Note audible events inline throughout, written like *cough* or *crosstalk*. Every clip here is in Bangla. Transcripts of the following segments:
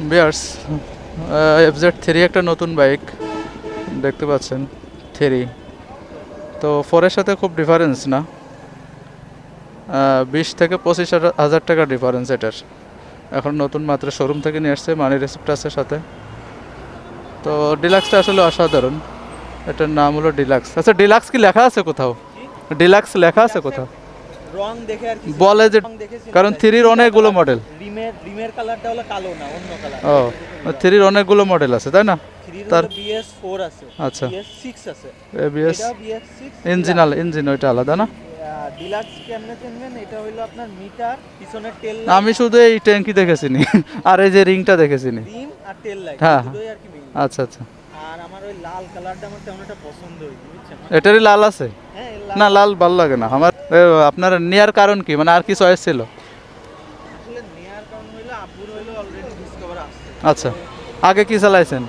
বিয়ার্স এফজেড থ্রি একটা নতুন বাইক দেখতে পাচ্ছেন থ্রি তো ফোরের সাথে খুব ডিফারেন্স না? বিশ থেকে পঁচিশ হাজার- হাজার টাকা ডিফারেন্স এটার। এখন নতুন মাত্র শোরুম থেকে নিয়ে আসছে মানি রেসিপ্ট আছে সাথে। তো ডিলাক্সটা আসলে অসাধারণ। এটার নাম হলো ডিলাক্স আচ্ছা ডিলাক্স কি লেখা আছে কোথাও? ডিলাক্স লেখা আছে কোথাও? রং দেখে আর কি বলে যে কারণ থ্রির অনেকগুলো মডেল রিমের রিমের কালারটা হলো কালো না অন্য কালার ও থ্রির অনেকগুলো মডেল আছে তাই না? তার- বিএস ফোর আছে আচ্ছা। বিএস সিক্স আছে। বিএস সিক্স ইঞ্জিনাল ইঞ্জিন ওইটা আলাদা না? ডিলাক্স কেমনে কিনবেন এটা হলো আপনার মিটার পিছনের টেল আমি শুধু এই ট্যাঙ্কি দেখেছি নি আর এই যে রিংটা দেখেছি নি রিম আর টেল লাইট হ্যাঁ। দুটোই আর কি আচ্ছা আচ্ছা। আর আমার ওই লাল কালারটা আমার তেমন একটা পছন্দ হয়নি বুঝছেন? এটারই লাল আছে? না লাল ভালো লাগে না। আমার আপনার নেয়ার কারণ কি? মানে আর কি চয়েস ছিল? আচ্ছা। আগে কি চালাইছেন?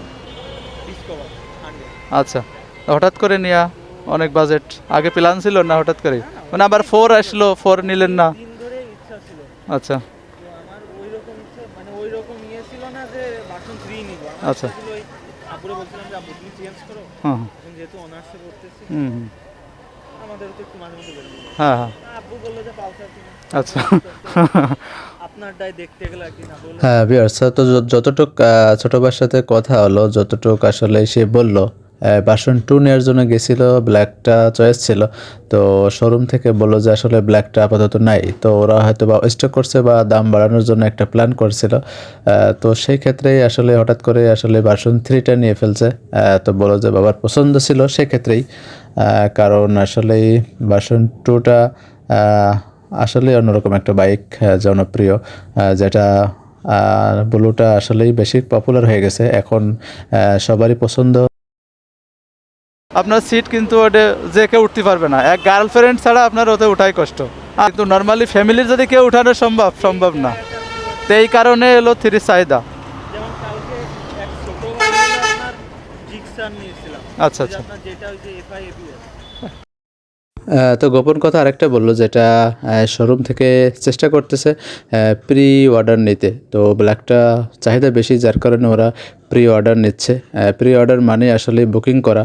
আচ্ছা। হঠাৎ করে নেয়া অনেক বাজেট আগে প্ল্যান ছিল না হঠাৎ করে? মানে আবার ফোর আসলো ফোর নিলেন না? আচ্ছা। মানে ইয়ে আচ্ছা। হুম হুম। হ্যাঁ হ্যাঁ। আচ্ছা। *laughs* হ্যাঁ বিয়ার্স তো যতটুক ছোট ভাইয়ের সাথে কথা হলো যতটুক আসলে সে বলল বাসন টু নেওয়ার জন্য গেছিল ব্ল্যাকটা চয়েস ছিল। তো শোরুম থেকে বলল যে আসলে ব্ল্যাকটা আপাতত নাই। তো ওরা হয়তো বা স্টক করছে বা দাম বাড়ানোর জন্য একটা প্ল্যান করছিল। তো সেই ক্ষেত্রেই আসলে হঠাৎ করে আসলে বাসন থ্রিটা নিয়ে ফেলছে। তো বলো যে বাবার পছন্দ ছিল সেক্ষেত্রেই কারণ আসলে বাসন টুটা আসলে অন্যরকম একটা বাইক জনপ্রিয়। যেটা ব্লুটা আসলেই বেশি পপুলার হয়ে গেছে। এখন সবারই পছন্দ আপনার সিট কিন্তু ওটা যে কেউ উঠতে পারবে না। এক গার্লফ্রেন্ড ছাড়া আপনার ওতে উঠাই কষ্ট। কিন্তু নর্মালি ফ্যামিলির যদি কেউ উঠানো সম্ভব সম্ভব না। তো এই কারণে এলো থ্রি চাহিদা। আচ্ছা আচ্ছা। আপনার যেটা ওই যে এফআই এবিএস আহ, তো গোপন কথা আরেকটা বলল যেটা শোরুম থেকে চেষ্টা করতেছে প্রি অর্ডার নিতে। তো ব্ল্যাকটা চাহিদা বেশি যার কারণে ওরা প্রি অর্ডার নিচ্ছে। প্রি অর্ডার মানে আসলে বুকিং করা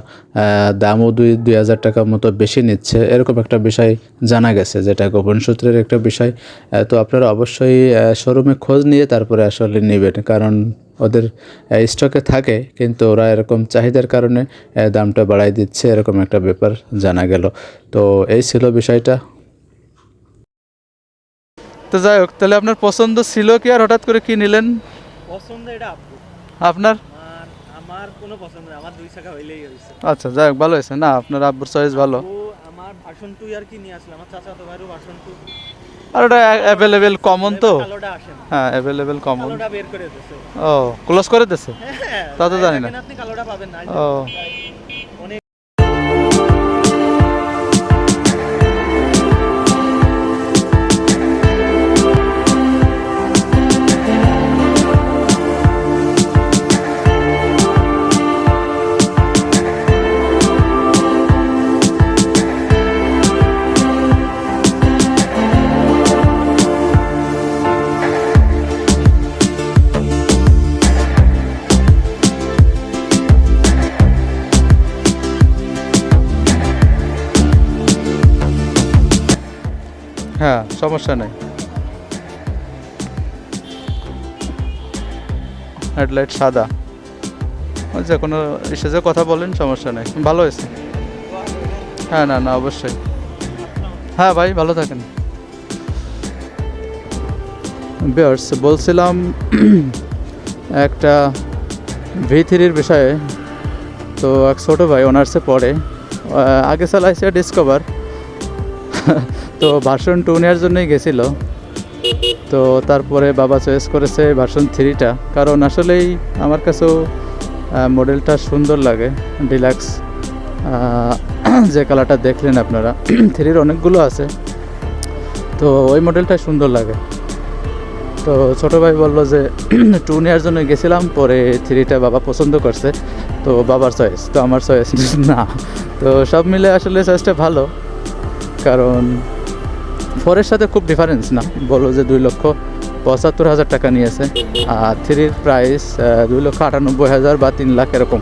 দামও দুই দুই হাজার টাকা মতো বেশি নিচ্ছে। এরকম একটা বিষয় জানা গেছে যেটা গোপন সূত্রের একটা বিষয়। তো আপনারা অবশ্যই শোরুমে খোঁজ নিয়ে তারপরে আসলে নেবেন কারণ ওদের স্টকে থাকে কিন্তু ওরা এরকম চাহিদার কারণে দামটা বাড়াই দিচ্ছে এরকম একটা ব্যাপার জানা গেল। তো এই ছিল বিষয়টা। তো যাই হোক তাহলে আপনার পছন্দ ছিল কি আর হঠাৎ করে কি নিলেন? পছন্দ এটা আপনার? আমার কোনো পছন্দ না আমার দুই হইলেই হইছে। আচ্ছা যাই হোক ভালো হয়েছে না আপনার আব্বুর চয়েস ভালো। আমার ভার্সন টু আর কি নিয়ে আসলে আমার চাচা তো ভাইরও ভার্সন টু আর ওটা অ্যাভেলেবেল কমন তো? হ্যাঁ অ্যাভেলেবেল কমন কালোটা বের করে দিয়েছে ও ক্লোজ করে দিছে? হ্যাঁ তা তো জানি না। আপনি কালোটা পাবেন না। ও। সমস্যা নেই। হেডলাইট সাদা। যে কোনো ইসে কথা বলেন, সমস্যা নেই। ভালো হয়েছে? হ্যাঁ না না, অবশ্যই। হ্যাঁ ভাই, ভালো থাকেন। বিয়ার্স, বলছিলাম *clears throat* একটা ভি থ্রির বিষয়ে। তো এক ছোটো ভাই অনার্সে পড়ে। আগে চালাইছে ডিসকভার *laughs* তো ভার্সন টু নেওয়ার জন্যই গেছিল। তো তারপরে বাবা চয়েস করেছে ভার্সন থ্রিটা কারণ আসলেই আমার কাছেও মডেলটা সুন্দর লাগে ডিলাক্স *clears throat* যে কালারটা দেখলেন আপনারা *clears throat* থ্রির অনেকগুলো আছে। তো ওই মডেলটা সুন্দর লাগে। তো ছোটো ভাই বলল যে *clears throat* টু নেওয়ার জন্য গেছিলাম, পরে থ্রিটা বাবা পছন্দ করছে। তো বাবার চয়েস তো আমার চয়েস *laughs* না। তো সব মিলে আসলে চয়েসটা ভালো। কারণ ফোরের সাথে খুব ডিফারেন্স না। বলো যে দুই লক্ষ পঁচাত্তর হাজার টাকা নিয়েছে। আর থ্রির প্রাইস দুই লক্ষ আটানব্বই হাজার বা তিন লাখ এরকম।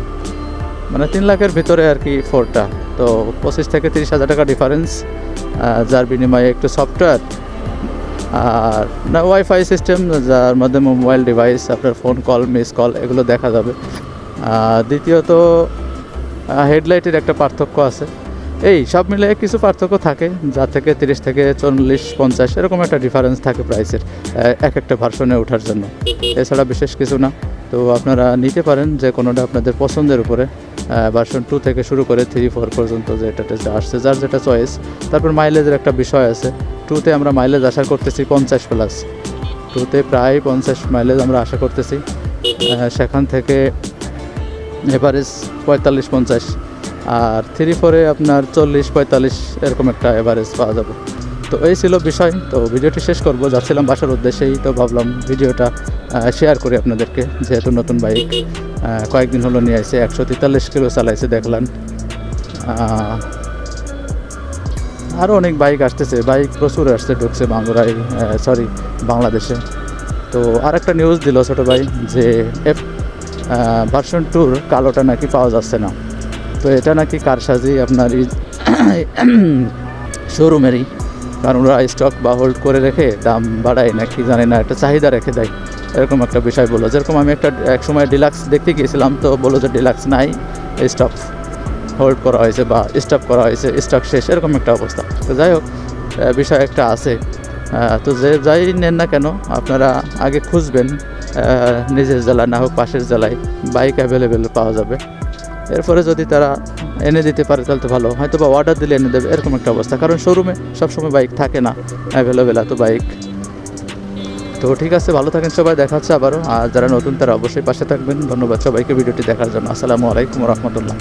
মানে তিন লাখের ভিতরে আর কি ফোরটা তো পঁচিশ থেকে তিরিশ হাজার টাকা ডিফারেন্স যার বিনিময়ে একটু সফটওয়্যার আর না ওয়াইফাই সিস্টেম যার মাধ্যমে মোবাইল ডিভাইস আপনার ফোন কল মিস কল এগুলো দেখা যাবে। দ্বিতীয়ত হেডলাইটের একটা পার্থক্য আছে। এই, সব মিলে কিছু পার্থক্য থাকে, যা থেকে তিরিশ থেকে চল্লিশ, পঞ্চাশ, এরকম একটা ডিফারেন্স থাকে প্রাইসের এক একটা ভার্সনে ওঠার জন্য। এছাড়া বিশেষ কিছু না। তো আপনারা নিতে পারেন যে কোনোটা আপনাদের পছন্দের উপরে ভার্সন টু থেকে শুরু করে থ্রি ফোর পর্যন্ত যেটাতে যা আসছে, যার যেটা চয়েস তারপর মাইলেজের একটা বিষয় আছে। টুতে আমরা মাইলেজ আশা করতেছি পঞ্চাশ প্লাস টুতে প্রায় পঞ্চাশ মাইলেজ আমরা আশা করতেছি। সেখান থেকে এভারেজ পঁয়তাল্লিশ, পঞ্চাশ। আর থ্রি ফোরে আপনার চল্লিশ, পঁয়তাল্লিশ এরকম একটা এভারেজ পাওয়া যাবে। তো এই ছিল বিষয়। তো ভিডিওটি শেষ করব। যাচ্ছিলাম বাসার উদ্দেশ্যেই, তো ভাবলাম ভিডিওটা শেয়ার করি আপনাদেরকে। যেহেতু নতুন বাইক কয়েকদিন হলো নিয়ে আসছে একশো তেতাল্লিশ কিলো চালাইছে দেখলাম। আরও অনেক বাইক আসতেছে। বাইক প্রচুর আসছে, ঢুকছে বাংলায় সরি বাংলাদেশে। তো আর একটা নিউজ দিল ছোটো ভাই, যে এফ ভার্সন টুর কালোটা নাকি পাওয়া যাচ্ছে না। তো এটা নাকি কারসাজি আপনার শোরুমেরই কারণ ওরা স্টক বা হোল্ড করে রেখে দাম বাড়ায় নাকি জানি না, একটা চাহিদা রেখে দেয়। এরকম একটা বিষয় বলল। যেরকম আমি একটা এক সময় ডিলাক্স দেখতে গিয়েছিলাম, তো বলল যে ডিলাক্স নাই স্টক হোল্ড করা হয়েছে বা স্টপ করা হয়েছে স্টক শেষ, এরকম একটা অবস্থা। তো যাই হোক বিষয় একটা আছে। তো যে যাই নেন না কেন, আপনারা আগে খুঁজবেন নিজের জেলা না হোক, পাশের জেলায় বাইক অ্যাভেলেবেল পাওয়া যাবে। এরপরে যদি তারা এনে দিতে পারে, তাহলে তো ভালো। হয়তো বা অর্ডার দিলে এনে দেবে, এরকম একটা অবস্থা। কারণ শোরুমে সবসময় বাইক থাকে না অ্যাভেলেবেল এত বাইক তো ঠিক আছে, ভালো থাকেন সবাই, দেখা হচ্ছে আবারও। আর যারা নতুন, তারা অবশ্যই পাশে থাকবেন। ধন্যবাদ সবাইকে ভিডিওটি দেখার জন্য। আসসালামু আলাইকুম রহমতুল্লাহ।